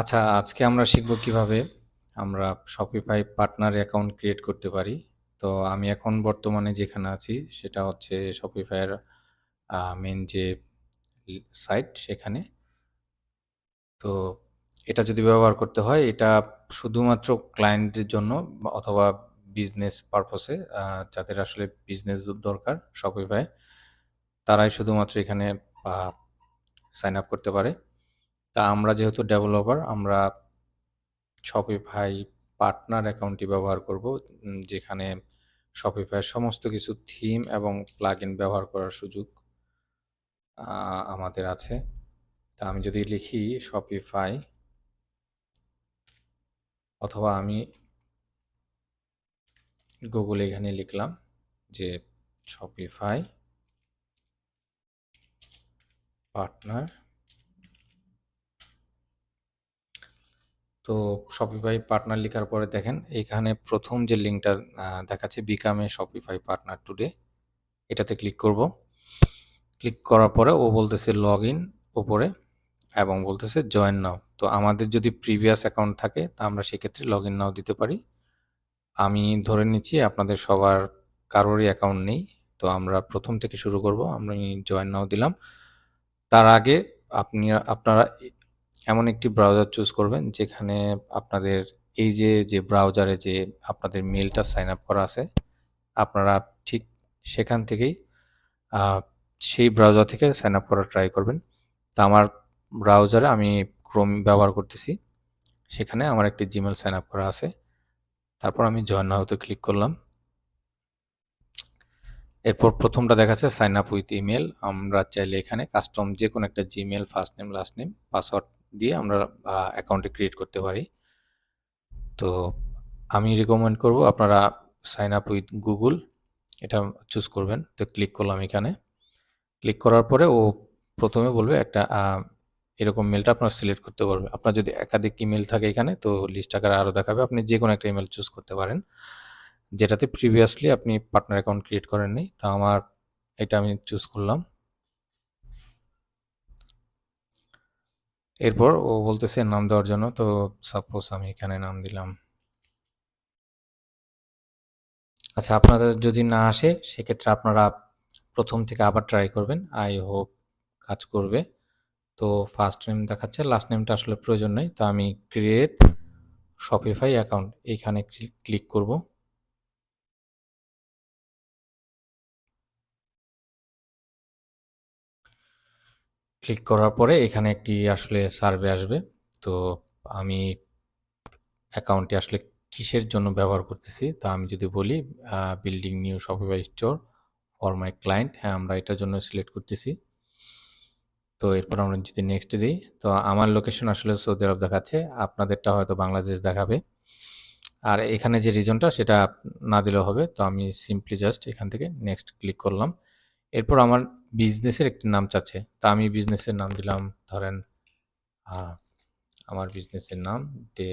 আচ্ছা, আজকে আমরা শিখব কীভাবে আমরা Shopify পার্টনার অ্যাকাউন্ট ক্রিয়েট করতে পারি। তো আমি এখন বর্তমানে যেখানে আছি সেটা হচ্ছে Shopify মেন যে সাইট সেখানে। তো এটা যদি ব্যবহার করতে হয় এটা শুধুমাত্র ক্লায়েন্টদের জন্য অথবা বিজনেস পারপসে যাদের আসলে বিজনেস দরকার শপিফাই তারাই শুধুমাত্র এখানে সাইন আপ করতে পারে। তা আমরা যেহেতু ডেভেলপার আমরা শপিফাই পার্টনার অ্যাকাউন্টটি ব্যবহার করব। যেখানে এর সমস্ত কিছু থিম এবং প্লাগইন ব্যবহার করার সুযোগ আমাদের আছে। তা আমি যদি লিখি Shopify অথবা আমি গুগলে এখানে লিখলাম যে শপিফাই পার্টনার তো Shopify পার্টনার লিখার পরে দেখেন, এখানে প্রথম যে লিঙ্কটা দেখাচ্ছে বিকামে Shopify পার্টনার টুডে এটাতে ক্লিক করব। ক্লিক করার পরে ও বলতেছে লগ ইন উপরে এবং বলতেছে জয়েন নাও। তো আমাদের যদি প্রিভিয়াস অ্যাকাউন্ট থাকে, তা আমরা সেক্ষেত্রে লগ ইন নাও দিতে পারি। আমি ধরে নিচ্ছি আপনাদের সবার কারোরই অ্যাকাউন্ট নেই। তো আমরা প্রথম থেকে শুরু করব। আমি জয়েন নাও দিলাম। তার আগে আপনি, আপনারা এমন একটি ব্রাউজার চুজ করবেন যেখানে আপনাদের এই যে, যে ব্রাউজারে যে আপনাদের মেলটা সাইন আপ করা আছে, আপনারা ঠিক সেখান থেকেই সেই ব্রাউজার থেকে সাইন আপ করার ট্রাই করবেন। তা আমার ব্রাউজারে আমি ক্রোম ব্যবহার করতেছি। সেখানে আমার একটি জিমেল সাইন আপ করা আছে। তারপর আমি জয়েন নাও-তে ক্লিক করলাম। এরপর প্রথমটা দেখাচ্ছে সাইন আপ উইথ ইমেল আমরা চাইলে এখানে কাস্টম যে কোনো একটা Gmail first name, last name, password দিয়ে আমরা, আ অ্যাকাউন্টটি ক্রিয়েট করতে পারি। তো আমি রিকমেন্ড করব আপনারা সাইন আপ উইথ গুগল এটা চুজ করবেন। তো ক্লিক করলাম এখানে। ক্লিক করার পরে ও প্রথমে বলবে একটা এরকম মেলটা আপনারা সিলেক্ট করতে পারবে আপনার যদি একাধিক ইমেল থাকে এখানে, তো লিস্ট আকারে আরও দেখাবে। আপনি যে কোনো একটা ইমেল চুজ করতে পারেন। যেটাতে প্রিভিয়াসলি আপনি পার্টনার অ্যাকাউন্ট ক্রিয়েট করেননি। তো আমার, এটা আমি চুজ করলাম। এরপর ও বলতেছে নাম দেওয়ার জন্য। তো সাপোজ আমি এখানে নাম দিলাম। আচ্ছা আপনাদের যদি না আসে সেক্ষেত্রে আপনারা প্রথম থেকে আবার ট্রাই করবেন। আই হোপ কাজ করবে। তো ফার্স্ট নেম দেখাচ্ছে, লাস্ট নেমটা আসলে প্রয়োজন নেই। তো আমি ক্রিয়েট Shopify অ্যাকাউন্ট এইখানে ক্লি ক্লিক করব। ক্লিক করার পরে এখানে একটি আসলে সার্ভে আসবে। তো আমি অ্যাকাউন্টটি আসলে কিসের জন্য ব্যবহার করতেছি তা আমি যদি বলি building new Shopify store for my client হ্যাঁ, আমরা এটার জন্য সিলেক্ট করতেছি। তো এরপর আমরা যদি নেক্সট দিই, তো আমার লোকেশন আসলে সৌদি আরব দেখাচ্ছে। আপনাদেরটা হয়তো বাংলাদেশ দেখাবে। আর এখানে যে রিজনটা সেটা না দিলেও হবে। তো আমি সিম্পলি জাস্ট এখান থেকে নেক্সট ক্লিক করলাম। এরপর আমার বিজনেসের একটি নাম চাচ্ছে। তা আমি বিজনেসের নাম দিলাম ধরেন আমার বিজনেসের নাম ডে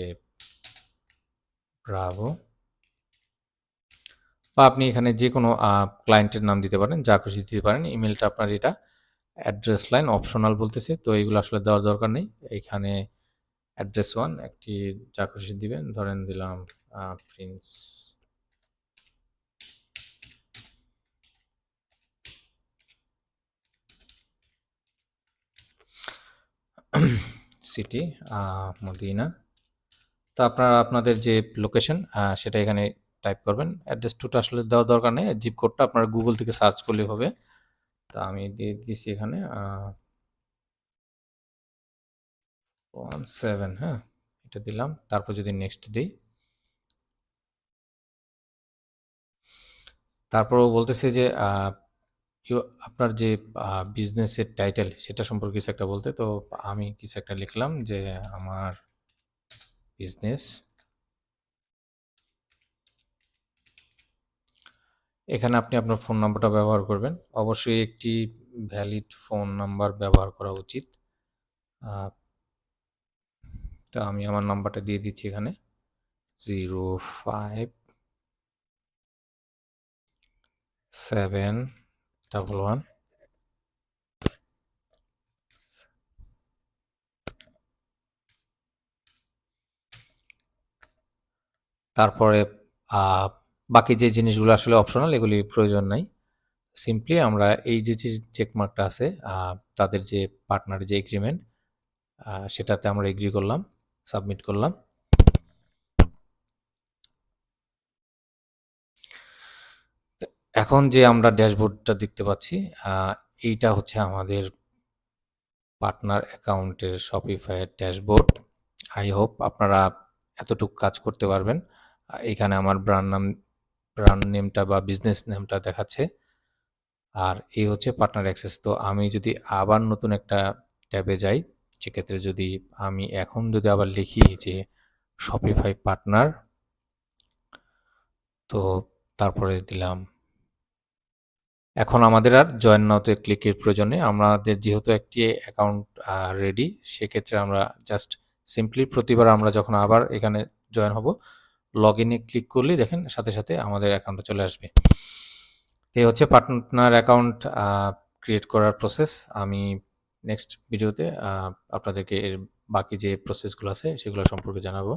ব্রাভো। বা আপনি এখানে যে কোনো ক্লায়েন্টের নাম দিতে পারেন, যা খুশি দিতে পারেন। ইমেলটা আপনার এটা অ্যাড্রেস লাইন অপশনাল বলতেছে। তো এইগুলো আসলে দেওয়ার দরকার নেই। এইখানে অ্যাড্রেস ওয়ান একটি যা খুশি দিবেন। ধরেন দিলাম প্রিন্স সিটি মদিনা। তো আপনারা আপনাদের যে লোকেশন সেটা এখানে টাইপ করবেন। অ্যাড্রেস টুটা আসলে দেওয়ার দরকার নেই। জিপ কোডটা আপনারা গুগল থেকে সার্চ করলেই হবে। তা আমি দিয়ে দিছি এখানে ওয়ান সেভেন হ্যাঁ? এটা দিলাম। তারপর যদি নেক্সট দিই তারপর বলতেছে যে আপনার যে বিজনেসের টাইটেল সেটা সম্পর্কে কিছু একটা বলতে। তো আমি কিছু একটা লিখলাম যে, আমার বিজনেস এখানে আপনি আপনার ফোন নাম্বারটা ব্যবহার করবেন। অবশ্যই একটি ভ্যালিড ফোন নাম্বার ব্যবহার করা উচিত। তো আমি আমার নাম্বারটা দিয়ে দিচ্ছি এখানে 05 7 double ওয়ান তারপরে বাকি যে জিনিসগুলো আসলে অপশনাল এগুলি প্রয়োজন নাই। সিম্পলি আমরা এই যে যে চেকমার্কটা আছে তাদের যে পার্টনার যে এগ্রিমেন্ট সেটাতে আমরা এগ্রি করলাম সাবমিট করলাম। এখন যে আমরা ড্যাশবোর্ডটা দেখতে পাচ্ছি এইটা হচ্ছে আমাদের পার্টনার অ্যাকাউন্টের এর ড্যাশবোর্ড। আই হোপ আপনারা এতটুক কাজ করতে পারবেন। এখানে আমার ব্র্যান্ড নাম ব্র্যান্ড নেমটা বা বিজনেস নেমটা দেখাচ্ছে। আর এই হচ্ছে পার্টনার অ্যাক্সেস। তো আমি যদি আবার নতুন একটা ট্যাবে যাই, সেক্ষেত্রে যদি আমি এখন যদি আবার লিখি যে Shopify পার্টনার তো তারপরে দিলাম এখন আমাদের আর জয়েন নাওতে ক্লিকের প্রয়োজন। আমাদের যেহেতু একটি অ্যাকাউন্ট রেডি সেক্ষেত্রে আমরা জাস্ট সিম্পলি প্রতিবার আমরা যখন আবার এখানে জয়েন হব, লগ ইনে ক্লিক করলেই দেখেন সাথে, সাথে আমাদের অ্যাকাউন্টে চলে আসবে। এই হচ্ছে পার্টনার অ্যাকাউন্ট ক্রিয়েট করার প্রসেস। আমি নেক্সট ভিডিওতে আপনাদেরকে এর বাকি যে প্রসেসগুলো আছে সেগুলো সম্পর্কে জানাব।